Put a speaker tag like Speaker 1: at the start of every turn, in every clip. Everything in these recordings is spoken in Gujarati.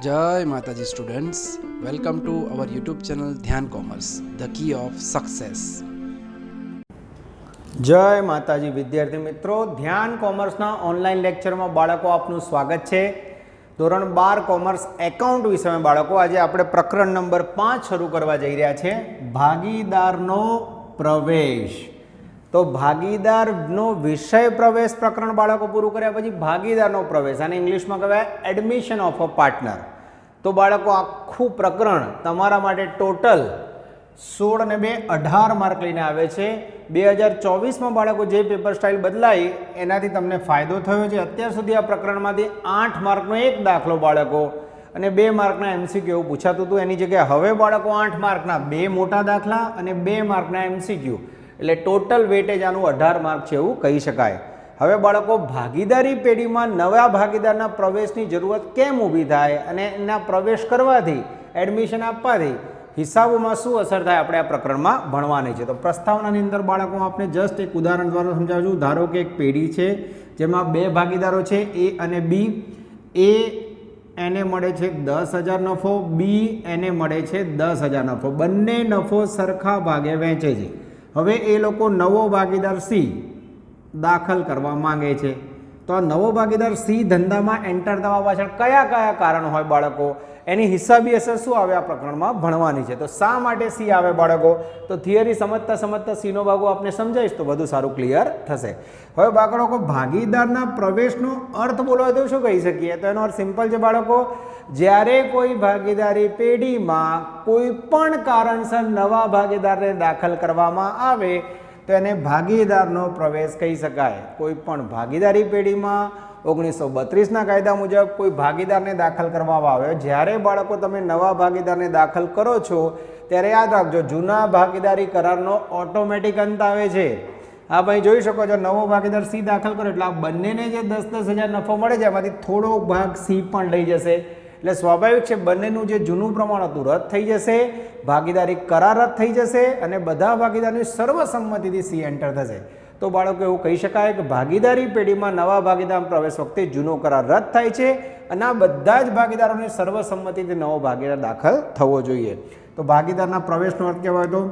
Speaker 1: જય માતાજી students welcome to our YouTube channel Dhyan commerce the key of success
Speaker 2: જય માતાજી વિદ્યાર્થી મિત્રો ધ્યાન કોમર્સના ઓનલાઈન લેક્ચરમાં બાળકો આપનું સ્વાગત છે. ધોરણ બાર કોમર્સ એકાઉન્ટ વિષયમાં બાળકો આજે આપણે પ્રકરણ નંબર પાંચ શરૂ કરવા જઈ રહ્યા છે. ભાગીદારનો પ્રવેશ. તો ભાગીદારનો વિષય પ્રવેશ પ્રકરણ બાળકો પૂરું કર્યા પછી ભાગીદારનો પ્રવેશ. અને ઇંગ્લિશમાં કહેવાય એડમિશન ઓફ અ પાર્ટનર તો બાળકો, આખું પ્રકરણ તમારા માટે ટોટલ સોળ અને બે અઢાર માર્ક લઈને આવે છે. બે હજાર ચોવીસમાં બાળકો જે પેપર સ્ટાઇલ બદલાઈ, એનાથી તમને ફાયદો થયો છે. અત્યાર સુધી આ પ્રકરણમાંથી આઠ માર્કનો એક દાખલો બાળકો અને બે માર્કના એમસીક્યુ એવું પૂછાતું હતું. એની જગ્યાએ હવે બાળકો આઠ માર્કના, બે મોટા દાખલા અને બે માર્કના એમસીક્યુ એટલે ટોટલ વેટેજ આનું અઢાર માર્ક છે એવું કહી શકાય. હવે બાળકો, ભાગીદારી પેઢીમાં નવા ભાગીદારના પ્રવેશની જરૂરત કેમ ઊભી થાય અને એના પ્રવેશ કરવાથી એડમિશન આપવાથી, હિસાબોમાં શું અસર થાય આપણે આ પ્રકરણમાં ભણવાની છે. તો પ્રસ્તાવનાની અંદર બાળકો આપણે જસ્ટ એક ઉદાહરણ દ્વારા સમજાવું ધારો કે એક પેઢી છે, જેમાં બે ભાગીદારો છે, એ અને બી. એ એને મળે છે દસ હજાર નફો, બી એને મળે છે દસ હજાર નફો. બંને નફો સરખા ભાગે વહેંચે છે. હવે એ લોકો નવો ભાગીદાર સી દાખલ કરવા માંગે છે. તો આ નવો ભાગીદાર સી ધંધામાં એન્ટર થવા પાછળ કયા કયા કારણ હોય બાળકો? એની હિસાબી અસર શું આવે આ પ્રકરણમાં? ભણવાની છે. તો શા માટે સી આવે બાળકો? તો થિયરી સમજતા સમજતા સીનો ભાગો આપને સમજાવીશ તો વધુ સારું ક્લિયર થશે. હવે બાળકો ભાગીદારના પ્રવેશનો અર્થ બોલવા તો શું કહી શકીએ? તો એનો અર્થ સિમ્પલ છે બાળકો, જ્યારે કોઈ ભાગીદારી પેઢીમાં કોઈ પણ કારણસર નવા ભાગીદારને દાખલ કરવામાં આવે તો એને ભાગીદારનો પ્રવેશ કહી શકાય. કોઈ પણ ભાગીદારી પેઢીમાં ઓગણીસો બત્રીસના કાયદા મુજબ કોઈ ભાગીદારને દાખલ કરવામાં આવે. જ્યારે બાળકો તમે નવા ભાગીદારને દાખલ કરો છો, ત્યારે યાદ રાખજો, જૂના ભાગીદારી કરારનો ઓટોમેટિક અંત આવે છે. આ ભાઈ, જોઈ શકો છો, નવો ભાગીદાર સી દાખલ કરો એટલે આ બંનેને જે દસ દસ હજાર નફો મળે છે, એમાંથી થોડો ભાગ સી પણ લઈ જશે. એટલે સ્વાભાવિક છે, બંનેનું જે જૂનું પ્રમાણ હતું, રદ થઈ જશે, ભાગીદારી કરાર રદ થઈ જશે અને બધા ભાગીદારની સર્વસંમતિથી સી એન્ટર થશે. તો બાળકો એવું કહી શકાય કે ભાગીદારી પેઢીમાં નવા ભાગીદાર પ્રવેશ વખતે જૂનો કરાર રદ થાય છે અને આ બધા જ ભાગીદારોને સર્વસંમતિથી નવો ભાગીદાર દાખલ થવો જોઈએ. તો ભાગીદારના પ્રવેશનો અર્થ કહેવાય તો,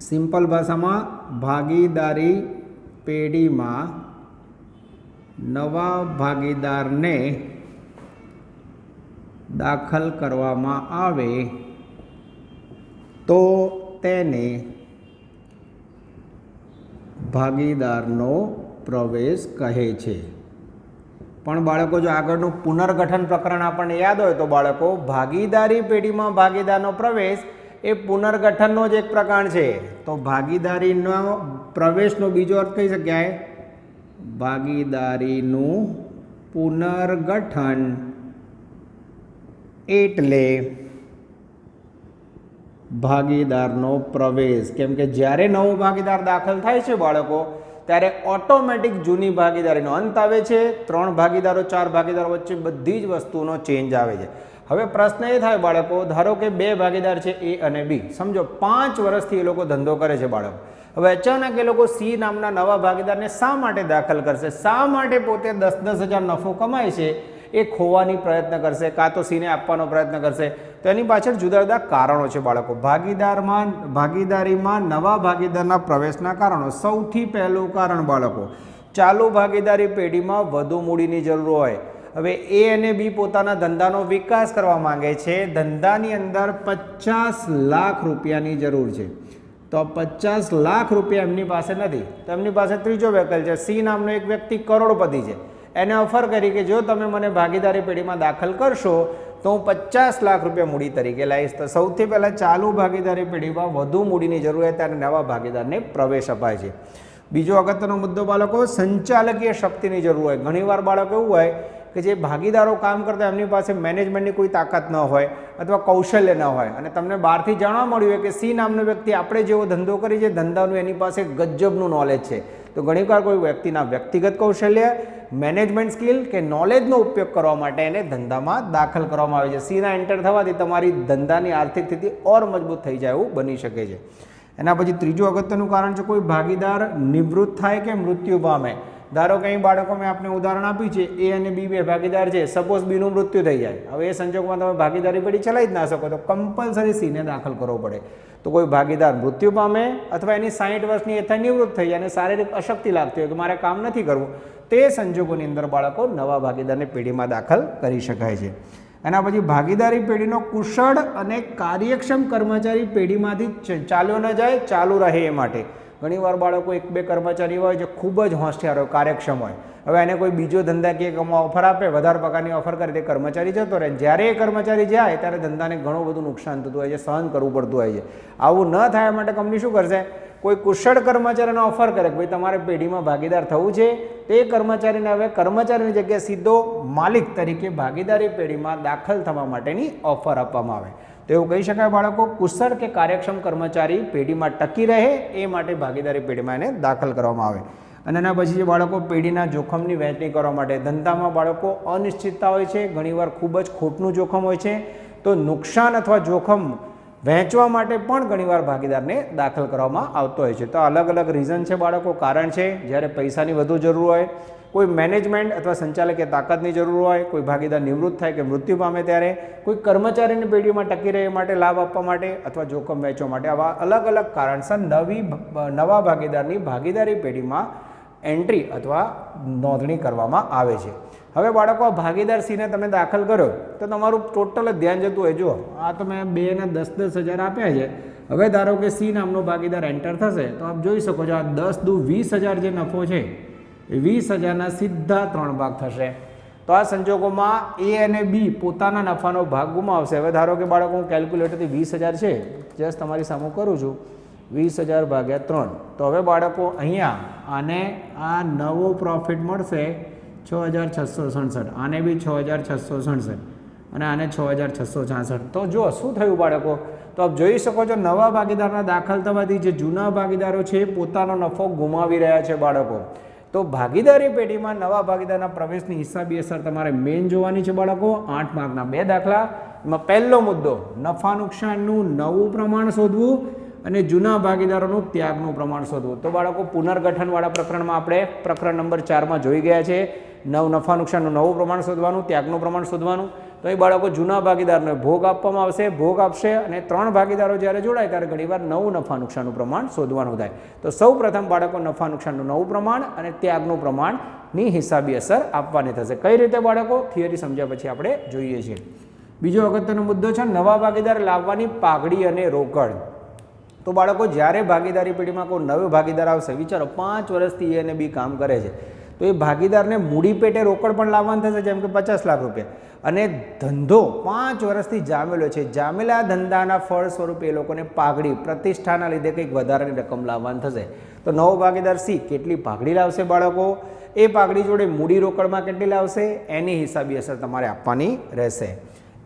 Speaker 2: સિમ્પલ ભાષામાં ભાગીદારી પેઢીમાં નવા ભાગીદારને દાખલ કરવામાં આવે તો તેને ભાગીદારનો પ્રવેશ કહે છે. પણ બાળકો, જો આગળનું પુનર્ગઠન પ્રકરણ આપણને યાદ હોય, તો બાળકો, ભાગીદારી પેઢીમાં ભાગીદારનો પ્રવેશ એ પુનર્ગઠનનો જ એક પ્રકાર છે. તો ભાગીદારીનો પ્રવેશનો બીજો અર્થ કહી શકાય ભાગીદારીનું પુનર્ગઠન. એટલે ભાગીદારનો પ્રવેશ. કેમ કે જ્યારે નવો ભાગીદાર દાખલ થાય છે બાળકો, ત્યારે ઓટોમેટિક જૂની ભાગીદારીનો અંત આવે છે. ત્રણ ભાગીદારો, ચાર ભાગીદારો વચ્ચે બધી જ વસ્તુનો ચેન્જ આવે છે. હવે પ્રશ્ન એ થાય બાળકો, ધારો કે બે ભાગીદાર છે એ અને બી. સમજો, પાંચ વર્ષથી એ લોકો ધંધો કરે છે બાળકો. હવે અચાનક એ લોકો સી નામના નવા ભાગીદારને શા માટે દાખલ કરશે? શા માટે પોતે દસ દસ હજાર નફો કમાય છે? એ ખોવાની પ્રયત્ન કરશે, કાં તો સીને આપવાનો પ્રયત્ન કરશે. તો એની પાછળ જુદા જુદા કારણો છે બાળકો. ભાગીદારમાં, ભાગીદારીમાં નવા ભાગીદારના પ્રવેશના કારણો. સૌથી પહેલું કારણ બાળકો, ચાલુ ભાગીદારી પેઢીમાં વધુ મૂડીની જરૂર હોય. હવે એ અને બી પોતાના ધંધાનો વિકાસ કરવા માંગે છે. ધંધાની અંદર પચાસ લાખ રૂપિયાની જરૂર છે. તો પચાસ લાખ રૂપિયા એમની પાસે નથી. તો એમની પાસે ત્રીજો વ્હીકલ છે. સી નામનો એક વ્યક્તિ કરોડપતિ છે. એને ઓફર કરી કે જો તમે મને ભાગીદારી પેઢીમાં દાખલ કરશો, તો હું પચાસ લાખ રૂપિયા મૂડી તરીકે લાવીશ. તો સૌથી પહેલાં ચાલુ ભાગીદારી પેઢીમાં વધુ મૂડીની જરૂર અને નવા ભાગીદારને પ્રવેશ અપાય છે. બીજો અગત્યનો મુદ્દો બાળકો, સંચાલકીય શક્તિની જરૂર હોય. ઘણીવાર બાળકો એવું હોય કે જે ભાગીદારો કામ કરતા એમની પાસે મેનેજમેન્ટની કોઈ તાકાત ન હોય અથવા કૌશલ્ય ન હોય. અને તમને બહારથી જાણવા મળ્યું હોય કે સી નામનો વ્યક્તિ આપણે જેવો ધંધો કરી છે ધંધાનું એની પાસે ગજબનું નોલેજ છે. તો ઘણીવાર કોઈ વ્યક્તિના વ્યક્તિગત કૌશલ્ય મેનેજમેન્ટ સ્કિલ કે નોલેજનો ઉપયોગ કરવા માટે એને ધંધામાં દાખલ કરવામાં આવે છે. સીના એન્ટર થવાથી તમારી ધંધાની આર્થિક સ્થિતિ ઓર મજબૂત થઈ જાય એવું બની શકે છે. એના પછી ત્રીજું અગત્યનું કારણ છે કોઈ ભાગીદાર નિવૃત્ત થાય કે મૃત્યુ પામે. ધારો કે અહીં બાળકો મેં આપને ઉદાહરણ આપ્યું છે, એ અને બી બે ભાગીદાર છે. સપોઝ બીનું મૃત્યુ થઈ જાય. હવે એ સંજોગમાં તમે ભાગીદારી પેઢી ચલાવી જ ના શકો, તો કમ્પલસરી સીને દાખલ કરવો પડે. તો કોઈ ભાગીદાર મૃત્યુ પામે અથવા એની સાઠ વર્ષની યથા નિવૃત્ત થઈ અને શારીરિક અશક્તિ લાગતી હોય કે મારે કામ નથી કરવું, તે સંજોગોની અંદર બાળકો નવા ભાગીદારને પેઢીમાં દાખલ કરી શકાય છે. એના પછી ભાગીદારી પેઢીનો કુશળ અને કાર્યક્ષમ કર્મચારી પેઢીમાંથી ચાલ્યો ન જાય, ચાલુ રહે એ માટે. ઘણીવાર બાળકો એક બે કર્મચારી હોય જે ખૂબ જ હોશિયાર હોય, કાર્યક્ષમ હોય. હવે એને કોઈ બીજો ધંધાકીય કામમાં ઓફર આપે, વધારે પગારની ઓફર કરે, તે કર્મચારી જતો રહે. જ્યારે એ કર્મચારી જાય, ત્યારે ધંધાને ઘણું બધું નુકસાન થતું હોય છે, સહન કરવું પડતું હોય છે. આવું ન થાય માટે કંપની શું કરશે? કોઈ કુશળ કર્મચારીને ઓફર કરે કે ભાઈ, તમારે પેઢીમાં ભાગીદાર થવું છે. તે કર્મચારીને હવે કર્મચારીની જગ્યાએ સીધો માલિક તરીકે ભાગીદારી પેઢીમાં દાખલ થવા માટેની ઓફર આપવામાં આવે. તો એવું કહી શકાય બાળકો, કુશળ કે કાર્યક્ષમ કર્મચારી પેઢીમાં ટકી રહે એ માટે ભાગીદારી પેઢીમાં એને દાખલ કરવામાં આવે. અને એના પછી જે બાળકો પેઢીના જોખમની વહેંચણી કરવા માટે, ધંધામાં બાળકો અનિશ્ચિતતા હોય છે, ઘણીવાર ખૂબ જ ખોટનું જોખમ હોય છે, તો નુકસાન અથવા જોખમ વહેંચવા માટે પણ ઘણીવાર ભાગીદારને દાખલ કરવામાં આવતો હોય છે. તો અલગ અલગ રીઝન છે બાળકો. કારણ છે, જ્યારે પૈસાની વધુ જરૂર હોય કોઈ મેનેજમેન્ટ અથવા સંચાલકે તાકાતની જરૂર હોય, કોઈ ભાગીદાર નિવૃત્ત થાય કે મૃત્યુ પામે ત્યારે, કોઈ કર્મચારીની પેઢીમાં ટકી રહે માટે લાભ આપવા માટે અથવા જોખમ વહેંચવા માટે આવા અલગ અલગ કારણસર નવી નવા ભાગીદારની ભાગીદારી પેઢીમાં એન્ટ્રી અથવા નોંધણી કરવામાં આવે છે. હવે બાળકો, આ ભાગીદાર સીને તમે દાખલ કર્યો, તો તમારું ટોટલ જ ધ્યાન જતું હોય. જુઓ, આ તમે બે ને દસ દસ હજાર આપ્યા છે. હવે ધારો કે સી નામનો ભાગીદાર એન્ટર થશે, તો આપ જોઈ શકો છો આ દસ દુ વીસ હજાર જે નફો છે વીસ હજારના સીધા ત્રણ ભાગ થશે. તો આ સંજોગોમાં એ અને બી પોતાના નફાનો ભાગ ગુમાવશે. હવે ધારો કે બાળકો, હું કેલ્ક્યુલેટરથી વીસ હજાર છે જસ્ટ તમારી સામે કરું છું. વીસ હજાર ભાગ્યા ત્રણ. તો હવે બાળકો, અહીંયા આને આ નવો પ્રોફિટ મળશે છ હજાર છસો સડસઠ. આને બી છ હજાર છસો સડસઠ. અને આને છ હજાર છસો છાસઠ. તો જો શું થયું બાળકો? તો આપ જોઈ શકો છો, નવા ભાગીદારના દાખલ થવાથી જે જૂના ભાગીદારો છે એ પોતાનો નફો ગુમાવી રહ્યા છે બાળકો. તો ભાગીદારી પેઢીમાં નવા ભાગીદારના પ્રવેશની હિસાબી અસર તમારે મેઇન જોવાની છે બાળકો. આઠ માર્કના બે દાખલા. એમાં પહેલો મુદ્દો, નફા નુકસાનનું નવું પ્રમાણ શોધવું અને જૂના ભાગીદારોનું ત્યાગનું પ્રમાણ શોધવું. તો બાળકો, પુનર્ગઠનવાળા પ્રકરણમાં આપણે પ્રકરણ નંબર ચારમાં જોઈ ગયા છે. નવ નફા નુકસાનનું નવું પ્રમાણ શોધવાનું, ત્યાગનું પ્રમાણ શોધવાનું. તો એ બાળકો જૂના ભાગીદારને ભોગ આપવામાં આવશે, ભોગ આપશે અને ત્રણ ભાગીદારો જ્યારે જોડાય ત્યારે ઘણીવાર નવું નફા નુકસાનનું પ્રમાણ શોધવાનું થાય. તો સૌ પ્રથમ બાળકો નફા નુકસાનનું નવું પ્રમાણ અને ત્યાગનું પ્રમાણની હિસાબી અસર આપવાની થશે. કઈ રીતે બાળકો? થિયરી સમજ્યા પછી આપણે જોઈએ છીએ. બીજો અગત્યનો મુદ્દો છે નવા ભાગીદાર લાવવાની પાઘડી અને રોકડ. તો બાળકો જ્યારે ભાગીદારી પેઢીમાં કોઈ નવો ભાગીદાર આવશે, વિચારો પાંચ વર્ષથી એ અને બી કામ કરે છે, તો એ ભાગીદારને મૂડી પેટે રોકડ પણ લાવવાનું થશે, જેમ કે પચાસ લાખ રૂપિયા. અને ધંધો પાંચ વર્ષથી જામેલો છે. જામેલા ધંધાના ફળ સ્વરૂપે એ લોકોને પાઘડી પ્રતિષ્ઠાના લીધે કંઈક વધારાની રકમ લાવવાની થશે. તો નવો ભાગીદાર સી કેટલી પાઘડી લાવશે બાળકો? એ પાઘડી જોડે મૂડી રોકડમાં કેટલી લાવશે? એની હિસાબી અસર તમારે આપવાની રહેશે.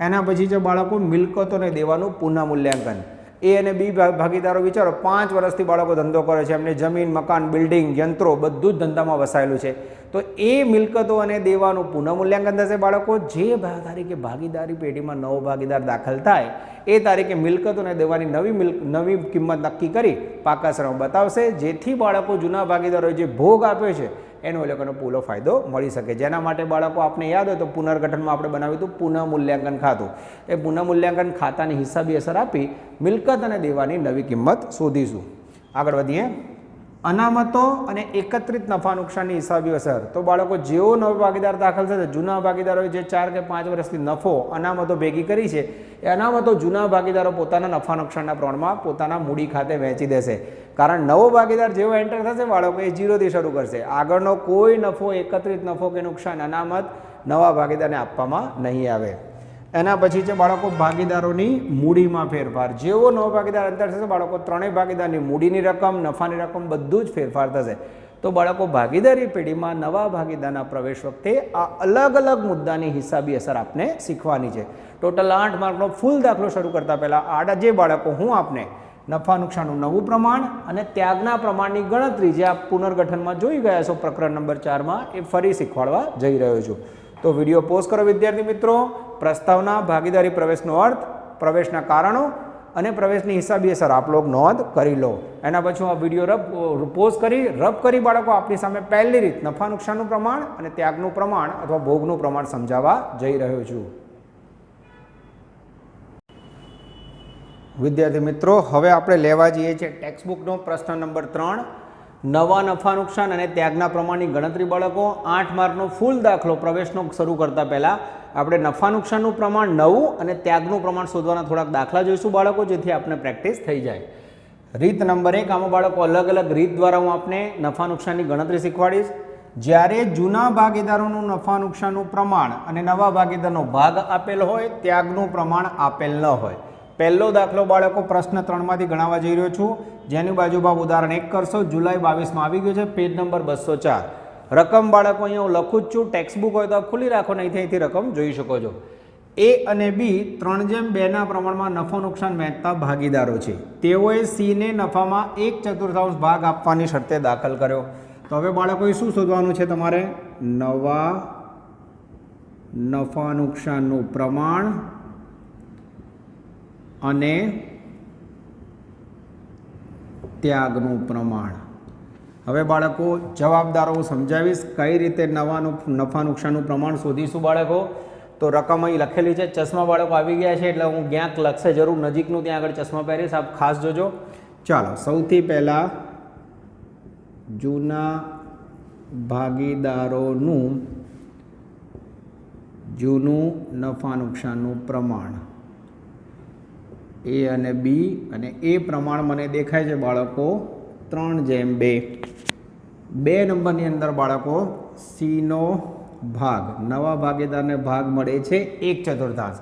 Speaker 2: એના પછી જો બાળકો મિલકતોને દેવાનું પુનઃ મૂલ્યાંકન એ અને બી ભાગીદારો વિચારો, પાંચ વર્ષથી બાળકો ધંધો કરે છે, એમને જમીન, મકાન, બિલ્ડિંગ, યંત્રો બધું જ ધંધામાં વસાયેલું છે. તો એ મિલકતો અને દેવાનું પુનઃમૂલ્યાંકન થશે બાળકો. જે તારીખે ભાગીદારી પેઢીમાં નવો ભાગીદાર દાખલ થાય, એ તારીખે મિલકતો અને દેવાની નવી મિલ નવી કિંમત નક્કી કરી પાકાશ્રમ બતાવશે. જેથી બાળકો જૂના ભાગીદારોએ જે ભોગ આપ્યો છે એનો એ લોકોનો પૂરો ફાયદો મળી શકે. જેના માટે બાળકો આપણે યાદ હોય તો પુનર્ગઠનમાં આપણે બનાવ્યું હતું પુનઃ મૂલ્યાંકન ખાતું. એ પુનઃ મૂલ્યાંકન ખાતાની હિસાબી અસર આપી મિલકત અને દેવાની નવી કિંમત શોધીશું. આગળ વધીએ. અનામતો અને એકત્રિત નફા નુકસાનની હિસાબી અસર. તો બાળકો જેવો નવો ભાગીદાર દાખલ થશે, જૂના ભાગીદારોએ જે ચાર કે પાંચ વર્ષથી નફો, અનામતો ભેગી કરી છે, એ અનામતો જૂના ભાગીદારો પોતાના નફા નુકસાનના પ્રમાણમાં પોતાના મૂડી ખાતે વહેંચી દેશે. કારણ નવો ભાગીદાર જેવો એન્ટર થશે, બાળકો, એ જીરોથી શરૂ કરશે. આગળનો કોઈ નફો, એકત્રિત નફો કે નુકસાન, અનામત નવા ભાગીદારને આપવામાં નહીં આવે. એના પછી છે બાળકો ભાગીદારોની મૂડીમાં ફેરફાર. જેવો નવો ભાગીદાર અંતર થશે, બાળકો ત્રણેય ભાગીદારની મૂડીની રકમ, નફાની રકમ બધું જ ફેરફાર થશે. તો બાળકો ભાગીદારી પેઢીમાં નવા ભાગીદારના પ્રવેશ વખતે આ અલગ અલગ મુદ્દાની હિસાબી અસર આપને શીખવાની છે. ટોટલ આઠ માર્કનો ફૂલ દાખલો શરૂ કરતા પહેલાં આડા જે બાળકો, હું આપને નફા નુકસાનનું નવું પ્રમાણ અને ત્યાગના પ્રમાણની ગણતરી જે આપ પુનર્ગઠનમાં જોઈ ગયા છો, પ્રકરણ નંબર ચારમાં, એ ફરી શીખવાડવા જઈ રહ્યો છું. તો વીડિયો પોઝ કરો વિદ્યાર્થી મિત્રો. પ્રસ્તાવના, ભાગીદારી પ્રવેશનો અર્થ, પ્રવેશના કારણો અને પ્રવેશની હિસાબી અસર. આપ લોગ નોંધ કરી લો. એના પછી હું આ વીડિયો રબ પોઝ કરી, રબ કરી બાળકો આપની સામે પહેલી રીત નફા નુકસાનનું પ્રમાણ અને ત્યાગનું પ્રમાણ અથવા ભોગનું પ્રમાણ સમજાવવા જઈ રહ્યો છું. વિદ્યાર્થી મિત્રો, હવે આપણે લેવા જઈએ છીએ ટેક્સ્ટબુકનો પ્રશ્ન નંબર ત્રણ. નવા નફા નુકસાન અને ત્યાગના પ્રમાણની ગણતરી બાળકો આઠ માર્કનો ફૂલ દાખલો પ્રવેશનો શરૂ કરતા પહેલાં આપણે નફા નુકસાનનું પ્રમાણ નવું અને ત્યાગનું પ્રમાણ શોધવાના થોડાક દાખલા જોઈશું બાળકો, જેથી આપણે પ્રેક્ટિસ થઈ જાય. રીત નંબર એક, આમાં બાળકો અલગ અલગ રીત દ્વારા હું આપને નફા નુકસાનની ગણતરી શીખવાડીશ. જ્યારે જૂના ભાગીદારોનું નફા નુકસાનનું પ્રમાણ અને નવા ભાગીદારનો ભાગ આપેલ હોય, ત્યાગનું પ્રમાણ આપેલ ન હોય. પહેલો દાખલો બાળકો પ્રશ્ન ત્રણમાંથી ગણાવવા જઈ રહ્યો છું. જેની બાજુ ભાગ ઉદાહરણ એક કરશો. જુલાઈ બાવીસમાં આવી ગયું છે. પેજ નંબર બસો ચાર. રકમ બાળકો અહીંયા હું લખું જ છું. ટેક્સ્ટ બુક હોય તો ખુલ્લી રાખો, નહીં અહીંથી રકમ જોઈ શકો છો. એ અને બી ત્રણ જેમ બેના પ્રમાણમાં નફો નુકસાન વહેંચતા ભાગીદારો છે. તેઓએ સીને નફામાં એક ચતુર્થાંશ ભાગ આપવાની શરતે દાખલ કર્યો. તો હવે બાળકોએ શું શોધવાનું છે તમારે? નવા નફા નુકસાનનું પ્રમાણ અને ત્યાગનું પ્રમાણ. હવે બાળકો, જવાબદારો હું સમજાવીશ કઈ રીતે નવાનું, નફા નુકસાનનું પ્રમાણ શોધીશું બાળકો? તો રકમ અહીં લખેલી છે, ચશ્મા બાળકો આવી ગયા છે, એટલે હું ક્યાંક લખશે જરૂર, નજીકનું ત્યાં આગળ ચશ્મા પહેરીશ, આપ ખાસ જોજો. ચાલો, સૌથી પહેલાં જૂના ભાગીદારોનું જૂનું નફા નુકસાનનું પ્રમાણ. એ અને બી અને એ પ્રમાણ મને દેખાય છે બાળકો ત્રણ જેમ બે. બે નંબરની અંદર બાળકો સીનો ભાગ, નવા ભાગીદારને ભાગ મળે છે એક ચતુર્થાંશ.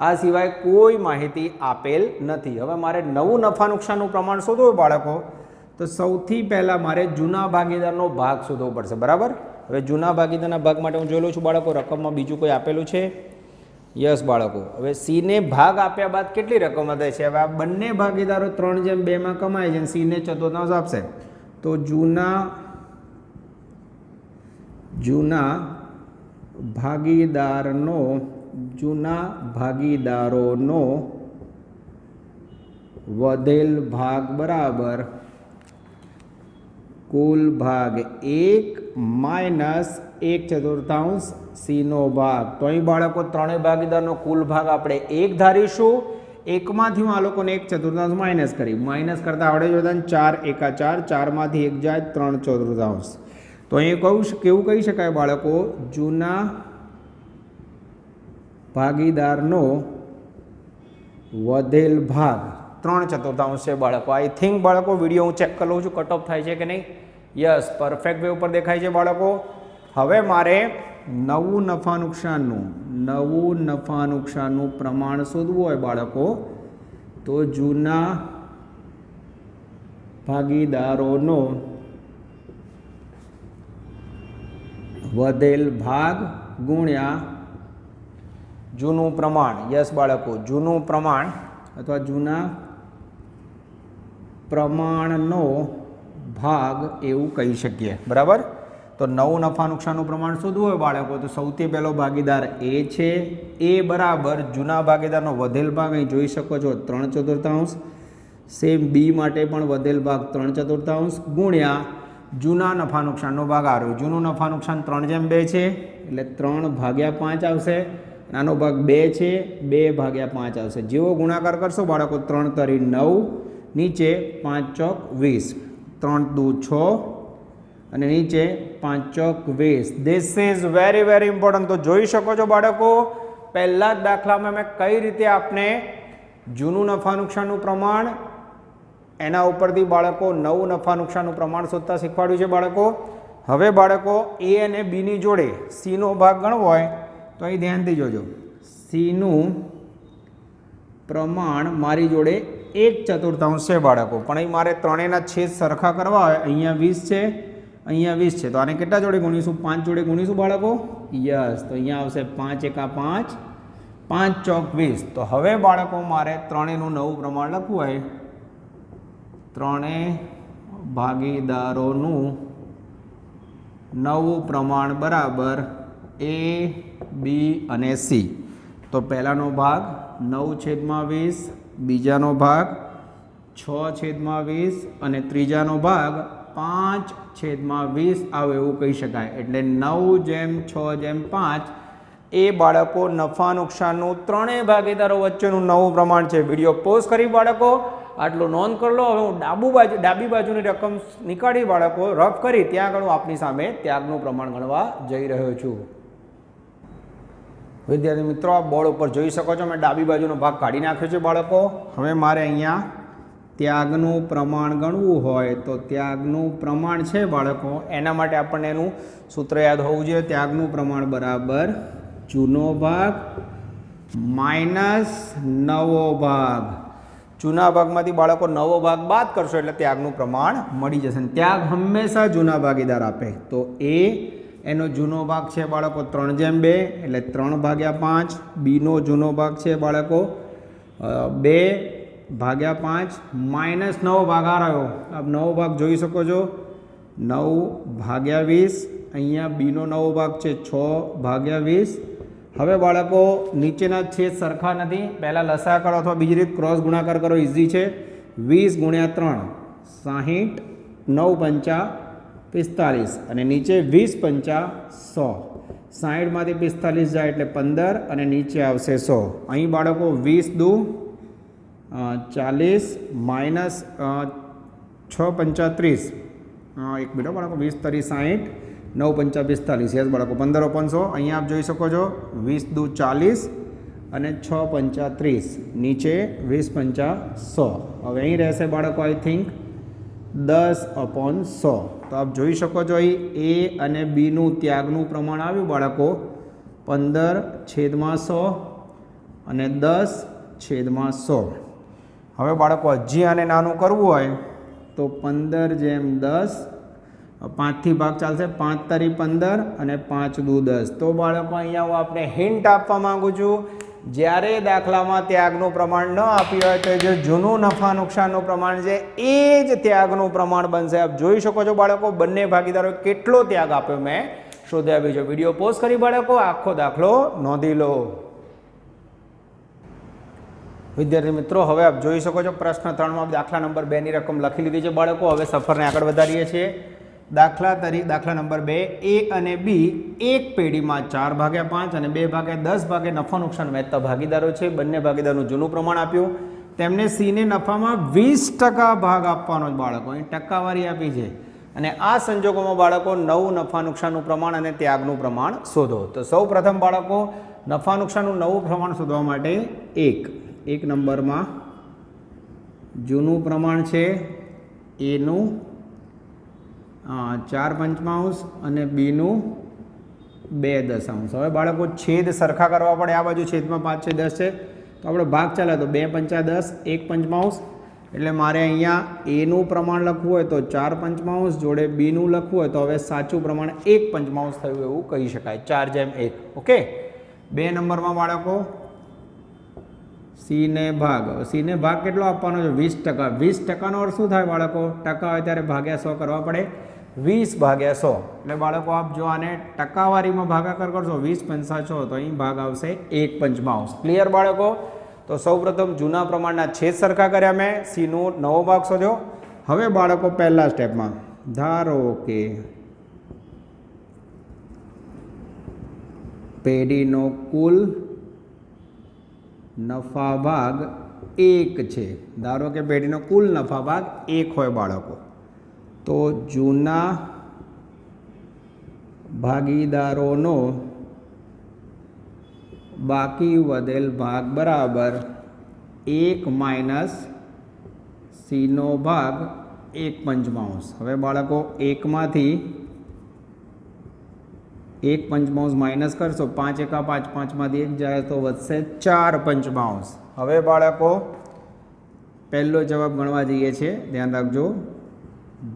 Speaker 2: આ સિવાય કોઈ માહિતી આપેલ નથી. હવે મારે નવું નફા નુકસાનનું પ્રમાણ શોધવું હોય બાળકો, તો સૌથી પહેલાં મારે જૂના ભાગીદારનો ભાગ શોધવો પડશે. બરાબર? હવે જૂના ભાગીદારના ભાગ માટે હું જોયેલું છું બાળકો, રકમમાં બીજું કોઈ આપેલું છે? યસ, બાળકો. હવે સીને ભાગ આપ્યા બાદ કેટલી રકમ વધે છે? હવે આ બંને ભાગીદારો ત્રણ જેમ બેમાં કમાય છે સીને ચતુર્થાંશ આપશે. તો જૂના જૂના ભાગીદારનો, જૂના ભાગીદારોનો વધેલ ભાગ બરાબર કુલ ભાગ એક માઇનસ એક ચતુર્થાંશ સીનો ભાગ. તો અહીં બાળકો ત્રણેય ભાગીદારનો કુલ ભાગ આપણે એક ધારીશું. એકમાંથી હું આ લોકોને એક ચતુર્થાંશ માઇનસ કરી માઇનસ કરતાં આવડે જ બધાને ચાર, એકા ચાર, ચારમાંથી એક જાય, ત્રણ ચતુર્થાંશ. તો અહીં કહું કેવું કહી શકાય બાળકો? જૂના ભાગીદારનો વધેલ ભાગ. ત્રણ ચતુર્થાંશ છે બાળકો. આઈ થિંક બાળકો વીડિયો હું ચેક કરી છું કટ ઓફ થાય છે કે નહીં? યસ પરફેક્ટ વે ઉપર દેખાય છે બાળકો. હવે મારે નવું નફા નુકસાનનું, નવું નફા નુકસાનનું પ્રમાણ શોધવું હોય બાળકો, તો જૂના ભાગીદારોનો વધેલ ભાગ ગુણ્યા જૂનું પ્રમાણ. યસ બાળકો, જૂનું પ્રમાણ અથવા જૂના પ્રમાણનો ભાગ એવું કહી શકીએ. બરાબર? તો નવું નફા નુકસાનનું પ્રમાણ શોધવું હોય બાળકો, તો સૌથી પહેલો ભાગીદાર એ છે. એ બરાબર જૂના ભાગીદારનો વધેલ ભાગ અહીં જોઈ શકો છો, ત્રણ ચતુર્થાંશ. સેમ બી માટે પણ વધેલ ભાગ ત્રણ ચતુર્થાંશ ગુણ્યા જૂના નફા નુકસાનનો ભાગ આવ્યો જૂનું નફા નુકસાન ત્રણ જેમ બે છે, એટલે ત્રણ ભાગ્યા પાંચ આવશે. નાનો ભાગ બે છે, બે ભાગ્યા પાંચ આવશે. જેવો ગુણાકાર કરશો બાળકો, ત્રણ તરી નવ, નીચે પાંચ ચોક વીસ. ત્રણ દુ છ અને નીચે પાંચ ચોક વીસ. This is very very important તો જોઈ શકો છો બાળકો, પહેલા જ દાખલામાં મેં કઈ રીતે આપને જૂનું નફા નુકસાનનું પ્રમાણ, એના ઉપરથી બાળકો નવું નફા નુકસાનનું પ્રમાણ શોધતા શીખવાડ્યું છે બાળકો. હવે બાળકો એ અને બીની જોડે સીનો ભાગ ગણવો હોય, તો અહીં ધ્યાનથી જોજો. સીનું પ્રમાણ મારી જોડે એક ચતુર્થાંશ છે બાળકો. પણ અહીં મારે ત્રણેયના છેદ સરખા કરવા હોય, અહીંયા વીસ છે. અહીંયા વીસ છે. તો આને કેટલા જોડે ગુણીશું? પાંચ જોડે ગુણીશું બાળકો? યસ. તો અહીંયા આવશે પાંચ એકા પાંચ. પાંચ ચોક વીસ. તો હવે બાળકો મારે ત્રણેયનું નવું પ્રમાણ લખવું હોય. ત્રણે ભાગીદારોનું નવું પ્રમાણ બરાબર એ, બી અને સી. તો પહેલાંનો ભાગ નવ છેદમાં વીસ, બીજાનો ભાગ છ છેદમાં વીસ અને ત્રીજાનો ભાગ પાંચ છેદમાં વીસ આવે એવું કહી શકાય. એટલે નવ જેમ છ જેમ પાંચ, એ બાળકો નફા નુકસાનનું ત્રણેય ભાગીદારો વચ્ચેનું નવું પ્રમાણ છે. વીડિયો પોઝ કરી બાળકો, આટલું નોંધ કરી લો. હવે હું ડાબુ બાજુ, ડાબી બાજુની રકમ નીકાળી બાળકો, રફ કરી, ત્યાં આગળ હું આપની સામે ત્યાગનું પ્રમાણ ગણવા જઈ રહ્યો છું. વિદ્યાર્થી મિત્રો, આ બોર્ડ ઉપર જોઈ શકો છો, મેં ડાબી બાજુનો ભાગ કાઢી નાખ્યો છે બાળકો. હવે મારે અહીંયા ત્યાગનું પ્રમાણ ગણવું હોય તો ત્યાગનું પ્રમાણ છે બાળકો. એના માટે આપણને એનું સૂત્ર યાદ હોવું જોઈએ. ત્યાગનું પ્રમાણ બરાબર જૂનો ભાગ માઇનસ નવો ભાગ. જૂના ભાગમાંથી બાળકો નવો ભાગ બાદ કરશો એટલે ત્યાગનું પ્રમાણ મળી જશે. ત્યાગ હંમેશા જૂના ભાગીદાર આપે. તો એ એનો જૂનો ભાગ છે બાળકો ત્રણ જેમ બે, એટલે ત્રણ ભાગ્યા પાંચ. બીનો જૂનો ભાગ છે બાળકો બે. ભાગ્યા પાંચ, માઇનસ નવ ભાગાર આવ્યો આપ નવો ભાગ જોઈ શકો છો. નવ ભાગ્યા વીસ, અહીંયા બીનો નવો ભાગ છે, છ ભાગ્યા વીસ. હવે બાળકો, નીચેના છેદ સરખા નથી. પહેલાં લસા કરો અથવા બીજી રીત ક્રોસ ગુણાકાર કરો ઇઝી છે. વીસ ગુણ્યા ત્રણ, સાહીઠ, નવ પંચા પિસ્તાલીસ અને નીચે વીસ પંચા સો. સાહીઠમાંથી પિસ્તાલીસ જાય એટલે પંદર અને નીચે આવશે સો. અહીં બાળકો, વીસ દુ ચાલીસ માઇનસ છ પંચા ત્રીસ એક મિનિટ બાળકો, વીસ તરી સાહીઠ નવ પંચા પિસ્તાલીસ. યસ બાળકો, પંદર ઓપનસો અહીંયા આપ જોઈ શકો છો, વીસ દુ ચાલીસ અને છ પંચા ત્રીસ. નીચે વીસ પંચા સો. હવે અહીં રહેશે બાળકો આઈ થિંક દસ અપોન સો. તો આપ જોઈ શકો છો, અહીં એ અને બીનું ત્યાગનું પ્રમાણ આવ્યું બાળકો. પંદર છેદમાં સો અને દસ છેદમાં સો. હવે બાળકો, હજી આને નાનું કરવું હોય, તો પંદર જેમ દસ, પાંચથી ભાગ ચાલશે. પાંચ તારી પંદર અને પાંચ દુ દસ. તો બાળકો, અહીંયા હું આપણે હિન્ટ આપવા માંગુ છું. જ્યારે દાખલામાં ત્યાગનું પ્રમાણ ન આપ્યું હોય, તો જે જૂનું નફા નુકસાનનું પ્રમાણ છે, એ જ ત્યાગનું પ્રમાણ બનશે. આપ જોઈ શકો છો બાળકો, બંને ભાગીદારો કેટલો ત્યાગ આપ્યો મેં. શોધી આપ્યો છે વીડિયો પોસ્ટ કરી બાળકો, આખો દાખલો નોંધી લો. વિદ્યાર્થી મિત્રો, હવે આપ જોઈ શકો છો પ્રશ્ન ત્રણમાં દાખલા નંબર બેની રકમ લખી લીધી છે બાળકો. હવે સફરને આગળ વધારીએ છીએ. દાખલા તરીકે દાખલા નંબર બે, એ અને બી એક પેઢીમાં ચાર ભાગ્યા પાંચ અને બે ભાગ્યા દસ ભાગે નફા નુકસાન વહેતા ભાગીદારો છે. બંને ભાગીદારનું જૂનું પ્રમાણ આપ્યું. તેમને સીને નફામાં વીસ ટકા ભાગ આપવાનો જ બાળકો. અહીં ટકાવારી આપી છે. અને આ સંજોગોમાં બાળકો નવું નફા નુકસાનનું પ્રમાણ અને ત્યાગનું પ્રમાણ શોધો. તો સૌ બાળકો, નફા નુકસાનનું નવું પ્રમાણ શોધવા માટે એક એક નંબરમાં જૂનું પ્રમાણ છે, એનું ચાર પંચમાંશ અને બીનું બે દશાંશ. હવે બાળકો છેદ સરખા કરવા પડે, આ બાજુ છેદમાં પાંચ છે, દસ છે. તો આપણે ભાગ ચાલે તો બે પંચા દસ, એક પંચમાંશ. એટલે મારે અહીંયા એનું પ્રમાણ લખવું હોય તો ચાર પંચમાંશ જોડે બીનું લખવું હોય તો હવે સાચું પ્રમાણ એક પંચમાંશ થયું એવું કહી શકાય. ચાર જેમ એક. ઓકે? બે નંબરમાં બાળકો સીને ભાગ. સીને ભાગ કેટલો આપવાનો છે? વીસ ટકા. વીસ ટકાનો અર્થ શું થાય બાળકો? ટકા હોય ત્યારે ભાગ્યા સો કરવા પડે. વીસ ભાગ્યા સો. એટલે બાળકો આપ જો આને ટકાવારીમાં ભાગાકાર કરશો, વીસ પંચા છો, તો અહીં ભાગ આવશે એક પંચમાંશ. ક્લિયર બાળકો? તો સૌપ્રથમ જૂના પ્રમાણના છેદ સરખા કર્યા મેં. સીનો નવો ભાગ શોધ્યો. હવે બાળકો પહેલા સ્ટેપમાં. ધારો કે પેઢીનો કુલ નફા ભાગ એક છે. ધારો કે પેઢીનો કુલ નફા ભાગ એક હોય બાળકો. તો જૂના ભાગીદારોનો બાકી વધેલ ભાગ બરાબર એક માઇનસ સીનો ભાગ એક પંચમાંશ. હવે બાળકો એકમાંથી એક પંચમાંશ માઇનસ કરશો, પાંચ એકા પાંચ, પાંચમાંથી એક જાય તો વધશે ચાર પંચમાંશ હવે બાળકો, પહેલો જવાબ ગણવા જઈએ છીએ. ધ્યાન રાખજો.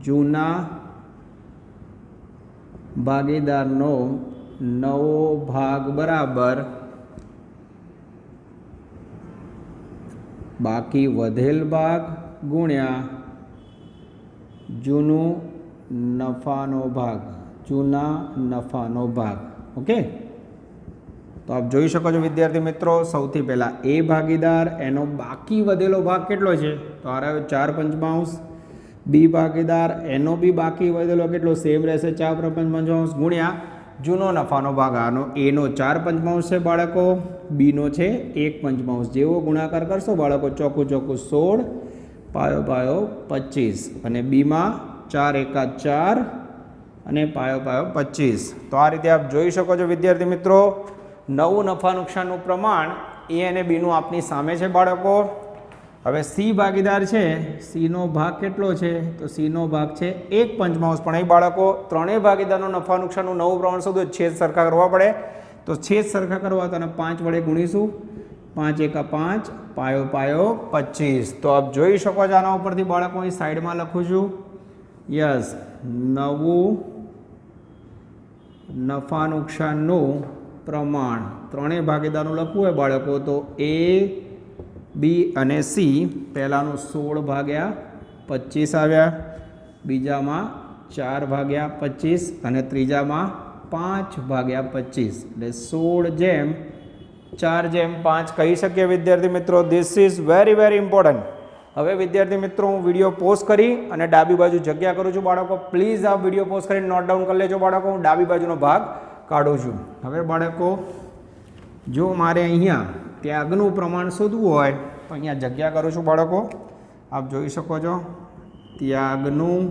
Speaker 2: જૂના ભાગીદારનો નવો ભાગ બરાબર બાકી વધેલ ભાગ ગુણ્યા જૂનું નફાનો ભાગ. જૂના નફાનો ભાગ. ઓકે તો આપ જોઈ શકો છો વિદ્યાર્થી મિત્રો, સૌથી પહેલાં એ ભાગીદાર, એનો બાકી વધેલો ભાગ કેટલો છે? તો આ રહ્યો ચાર પંચમાંશ. બી ભાગીદાર, એનો બી બાકી વધેલો કેટલો? સેમ રહેશે ચાર પંચમાંશ. ગુણ્યા જૂનો નફાનો ભાગ, આનો એનો ચાર પંચમાંશ છે બાળકો. બીનો છે એક પંચમાંશ. જેવો ગુણાકાર કરશો બાળકો, ચોખ્ખું ચોખ્ખું સોળ, પાયો પાયો પચીસ. અને બીમાં ચાર એકા ચાર અને પાયો પાયો પચીસ. તો આ રીતે આપ જોઈ શકો છો, વિદ્યાર્થી મિત્રો, નવું નફા નુકસાનનું પ્રમાણ એ અને બીનું આપની સામે છે, બાળકો. હવે સી ભાગીદાર છે સીનો ભાગ કેટલો છે? તો સીનો ભાગ છે એક પંચમાંશ પણ. એ બાળકો, ત્રણેય ભાગીદારનો નફા નુકસાનનું નવું પ્રમાણ શોધવું છેદ સરખા કરવા પડે. તો છેદ સરખા કરવા તો પાંચ વડે ગુણીશું. પાંચ એકા પાંચ, પાયો પાયો પચીસ. તો આપ જોઈ શકો છો આના ઉપરથી બાળકો, અહીં સાઈડમાં લખું છું. યસ, નવું નફા નુકસાનનું પ્રમાણ. ત્રણેય ભાગીદારનું લખવું હોય બાળકો, તો એ, બી અને સી પહેલાંનું સોળ ભાગ્યા પચીસ આવ્યા, બીજામાં ચાર ભાગ્યા પચીસ અને ત્રીજામાં પાંચ ભાગ્યા પચીસ. એટલે સોળ જેમ, ચાર જેમ પાંચ કહી શકીએ વિદ્યાર્થી મિત્રો. This is very very important હવે વિદ્યાર્થી મિત્રો, હું વીડિયો પોસ્ટ કરી અને ડાબી બાજુ જગ્યા કરું છું બાળકો. પ્લીઝ આ વીડિયો પોસ્ટ કરીને નોટ ડાઉન કરી લેજો બાળકો. હું ડાબી બાજુનો ભાગ કાઢું છું. હવે બાળકો, જો મારે અહીંયા ત્યાગનું પ્રમાણ શોધવું હોય, તો અહીંયા જગ્યા કરું છું બાળકો. આપ જોઈ શકો છો ત્યાગનું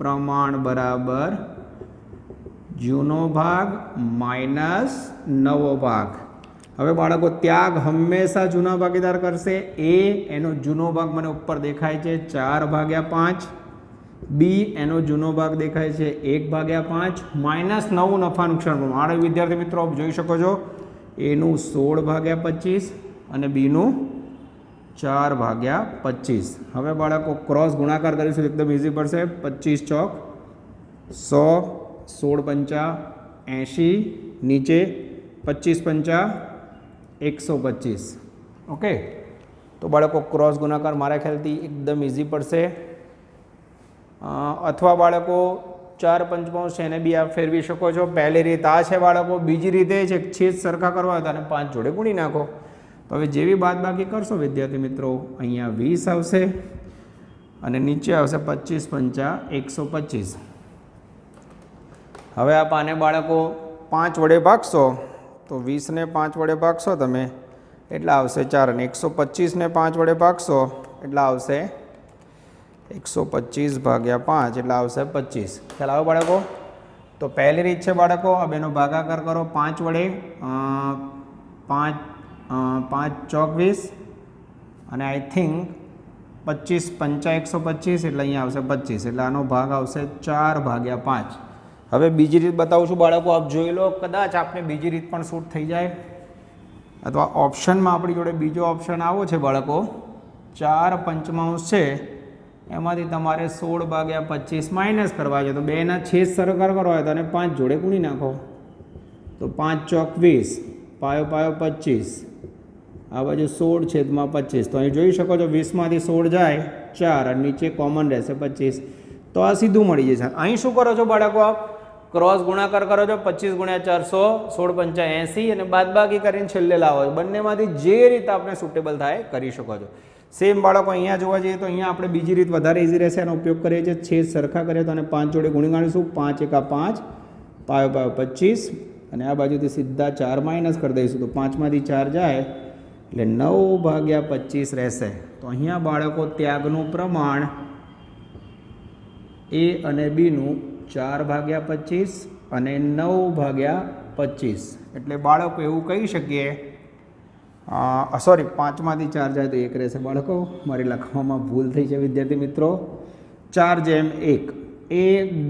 Speaker 2: પ્રમાણ બરાબર જૂનો ભાગ માઇનસ નવો ભાગ. હવે બાળકો, ત્યાગ હંમેશા જૂના ભાગીદાર કરશે. એ, એનો જૂનો ભાગ મને ઉપર દેખાય છે, ચાર ભાગ્યા પાંચ. બી, એનો જૂનો ભાગ દેખાય છે, એક ભાગ્યા પાંચ. માઇનસ નવું નફા નુકસાન મારા વિદ્યાર્થી મિત્રો જોઈ શકો છો. એનું સોળ ભાગ્યા પચીસ અને બીનું ચાર ભાગ્યા પચીસ. હવે બાળકો ક્રોસ ગુણાકાર કરીશું એકદમ ઇઝી પડશે. પચીસ ચોક, સો, સોળ પંચા એંશી, નીચે પચીસ પંચા એકસો પચીસ. ઓકે? તો બાળકો ક્રોસ ગુણાકાર મારા ખ્યાલથી એકદમ ઇઝી પડશે. અથવા બાળકો, ચાર પંચમાંશ એને બી આપ ફેરવી શકો છો. પહેલી રીત આ છે બાળકો, બીજી રીતે છે છેદ સરખા કરવા હતા અને પાંચ જોડે ગુણી નાખો. તો હવે જેવી બાદ બાકી કરશો, વિદ્યાર્થી મિત્રો, અહીંયા વીસ આવશે અને નીચે આવશે પચીસ પંચા એકસો પચીસ. હવે આ પાને બાળકો પાંચ વડે ભાગશો. તો વીસને પાંચ વડે ભાગશો તમે. એટલા આવશે ચાર અને એકસો પચીસને પાંચ વડે ભાગશો. એટલા આવશે એકસો પચીસ ભાગ્યા પાંચ, એટલે આવશે પચીસ. ખ્યાલ આવે બાળકો? તો પહેલી રીત છે બાળકો, આ બેનો ભાગાકાર કરો પાંચ વડે પાંચ પાંચ ચોક ચોકવીસ અને આઈ થિંક પચીસ પંચા એકસો પચીસ, એટલે અહીંયા આવશે પચીસ. એટલે આનો ભાગ આવશે ચાર ભાગ્યા પાંચ. હવે બીજી રીત બતાવું છું, બાળકો, આપ જોઈ લો, કદાચ આપને બીજી રીત પણ શૂટ થઈ જાય. અથવા ઓપ્શનમાં આપણી જોડે બીજો ઓપ્શન આવો છે, બાળકો. ચાર પંચમાંશ છે. એમાંથી તમારે સોળ ભાગ્યા પચીસ માઇનસ કરવા છે. તો બેના છેદ સરકાર કરવા હોય તો અને પાંચ જોડે ગુણી નાખો. તો પાંચ ચોક વીસ, પાયો પાયો પચીસ. આ બાજુ સોળ છેદમાં પચીસ. તો અહીં જોઈ શકો છો, વીસમાંથી સોળ જાય, ચાર, અને નીચે કોમન રહેશે પચીસ. તો આ સીધું મળી જશે. અહીં શું કરો છો, બાળકો આપ? ક્રોસ ગુણાકાર કરો છો, પચીસ ગુણ્યા ચારસો, સોળ પંચા એંસી અને બાદબાકી કરીને છેલ્લે લાવો બંનેમાંથી જે રીતે આપણે સુટેબલ થાય કરી શકો છો. સેમ બાળકો અહીંયા જોવા જઈએ તો અહીંયા આપણે બીજી રીત વધારે ઇઝી રહેશે. એનો ઉપયોગ કરીએ છીએ, છેદ સરખા કરીએ તો અને પાંચ જોડે ગુણી કાઢીશું પાંચ એકા પાંચ, પાયો પાયો પચીસ અને આ બાજુથી સીધા ચાર માઇનસ કરી દઈશું. તો પાંચમાંથી ચાર જાય એટલે નવ ભાગ્યા પચીસ રહેશે. તો અહીંયા બાળકો ત્યાગનું પ્રમાણ એ અને બીનું ચાર ભાગ્યા પચીસ અને નવ ભાગ્યા પચીસ. એટલે બાળકો એવું કહી શકીએ સોરી પાંચમાંથી ચાર જાય તો એક રહેશે. બાળકો, મારી લખવામાં ભૂલ થઈ છે, વિદ્યાર્થી મિત્રો. ચાર જેમ એક. એ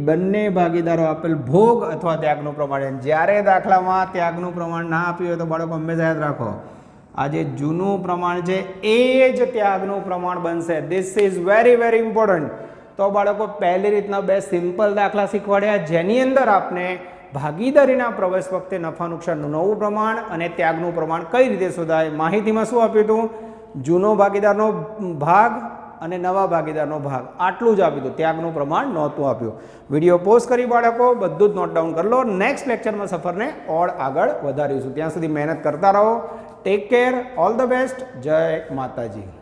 Speaker 2: બંને ભાગીદારો આપેલ ભોગ અથવા ત્યાગનું પ્રમાણ જ્યારે દાખલામાં ત્યાગનું પ્રમાણ ના આપ્યું હોય તો બાળકો હંમેશા યાદ રાખો આ જે જૂનું પ્રમાણ છે, એ જ ત્યાગનું પ્રમાણ બનશે. This is very very important તો બાળકો, પહેલી રીતના બે સિમ્પલ દાખલા શીખવાડ્યા. જેની અંદર આપને ભાગીદારીના પ્રવેશ વખતે નફા નુકસાનનું નવું પ્રમાણ અને ત્યાગનું પ્રમાણ કઈ રીતે શોધાય માહિતીમાં શું આપ્યું હતું? જૂનો ભાગીદારનો ભાગ અને નવા ભાગીદારનો ભાગ. આટલું જ આપ્યું હતું. ત્યાગનું પ્રમાણ નહોતું આપ્યું. વીડિયો પોઝ કરી બાળકો, બધું જ નોટ ડાઉન કરી લો. નેક્સ્ટ લેક્ચરમાં સફરને ઓળ આગળ વધારીશું. ત્યાં સુધી મહેનત કરતા રહો. Take care all the best જય માતાજી.